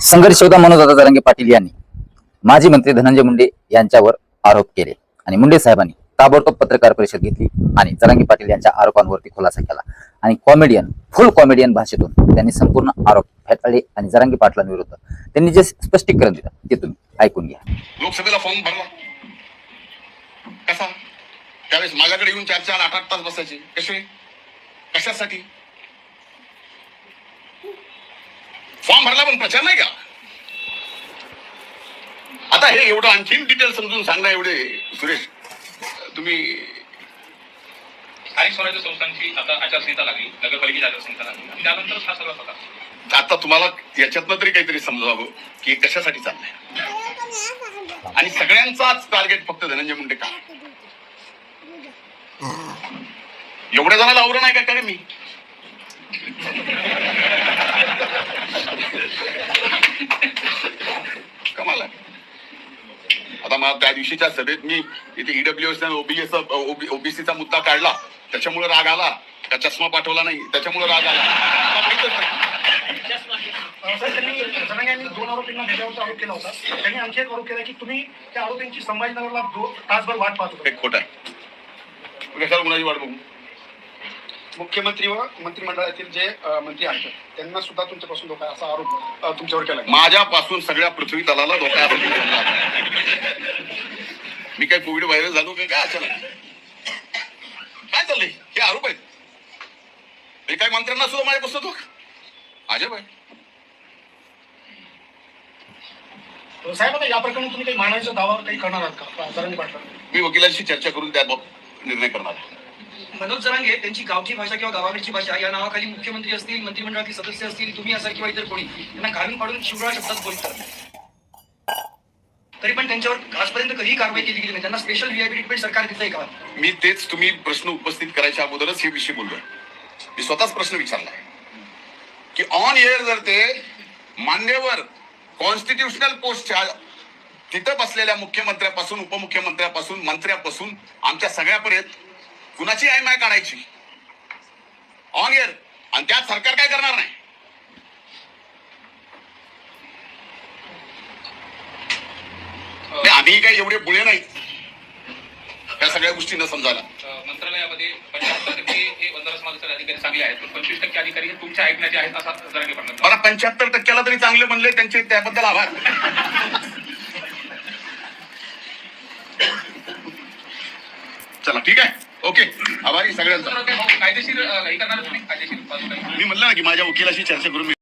संघर्ष होता मनोजदादा जरांगे पाटील यांनी. माजी मंत्री धनंजय मुंडे यांच्यावर आरोप केले आणि मुंडे साहेबांनी ताबडतोब पत्रकार परिषद घेतली आणि जरांगी पाटील यांच्या आरोपांवरती खुलासा केला आणि कॉमेडियन फुल कॉमेडियन भाषेतून त्यांनी संपूर्ण आरोप फेटाळले आणि जरांगी पाटलांविरुद्ध त्यांनी जे स्पष्टीकरण दिलं ते तुम्ही ऐकून घ्या. लोकसभेला फॉर्म भरला. कसा? त्यावेळेस माझ्याकडे येऊन चार चार आठ आठ तास बसायचे. कसे? कशासाठी? फॉर्म भरला पण प्रचार नाही का? आता हे एवढं आणखीन डिटेल समजून सांगणं एवढे सुरेश. तुम्ही स्थानिक स्वराज्य संस्थांची आता आचारसंहिता लागली नगरपालिकेची आचारसंहिता लागली. आणि त्यानंतरच हा सगळा होता. आता तुम्हाला याच्यातनं तरी काहीतरी समजावं की कशासाठी चाललंय? आणि सगळ्यांचाच टार्गेट फक्त धनंजय मुंडे का? एवढ्या जणांना आवरण आहे का मी कमाल आहे. आता मला त्या दिवशीच्या सभेत मी इथे ईडब्ल्यू ओबीएस ओबीसीचा मुद्दा काढला. त्याच्यामुळे राग आला. का चष्मा पाठवला नाही? त्याच्यामुळे राग आला. त्यांनी दोन आरोपींना आरोप केला होता. त्यांनी आणखी एक आरोप केला की तुम्ही त्या आरोपींची संभाजीनगरला तासभर वाट पाहत होते. हे खोट आहे. कशाला कुणाची वाट बघू? मुख्यमंत्री व मंत्रिमंडळातील जे मंत्री आहेत त्यांना सुद्धा तुमच्यापासून धोका असा आरोप तुमच्यावर केला. माझ्यापासून सगळ्या पृथ्वी तलाला धोका. मी काय कोविड व्हायरल झालो का काय अचानक? काय चाललंय? हे आरोप आहेत. हे काय मंत्र्यांना सुद्धा माझ्यापासून धोका? अजब आहे. साहेब आता या प्रकरणी तुम्ही काही मानायचा दावा काही करणार आहात का? मी वकिलांशी चर्चा करून त्याबाबत निर्णय करणार आहे. मनोज जरांगे त्यांची गावठी भाषा किंवा गावाकडची भाषा या नावाखाली मुख्यमंत्री असतील मंत्रिमंडळातील सदस्य असतील तुम्ही असाल किंवा इतर कोणी त्यांना घालून पाडून शिवराळ शब्दात बोलतात. तरी पण त्यांच्यावर आजपर्यंत कधी कारवाई केली गेली नाही. त्यांना स्पेशल व्हीआयपी ट्रीटमेंट सरकार देतंय का? मी तेच तुम्ही प्रश्न उपस्थित करायच्या अगोदरच हे विषय बोललो मी स्वतःच प्रश्न विचारला की ऑन एअर जर ते मान्यवर कॉन्स्टिट्युशनल पोस्टच्या तिथं बसलेल्या मुख्यमंत्र्यापासून उपमुख्यमंत्र्यापासून मंत्र्यापासून आमच्या सगळ्यापर्यंत कुणाची आयमाय काढायची? ऑन एअर आणि त्यात सरकार काय करणार नाही? आम्ही काही एवढे बुळे नाही या सगळ्या गोष्टी न समजायला. मंत्रालयामध्ये पंच्याहत्तर टक्के हे समाजाचे अधिकारी चांगले आहेत. पण पंचवीस टक्के अधिकारी हे तुमच्या ऐकण्याचे आहेत असा जरांगे पाटलांचा मला पंच्याहत्तर टक्क्याला तरी चांगले म्हणले त्यांचे त्याबद्दल आभार. चला ठीक आहे? ओके आभारी सगळ्यांचा. कायदेशीर मी म्हणलं ना की माझ्या वकिलाशी चर्चा करून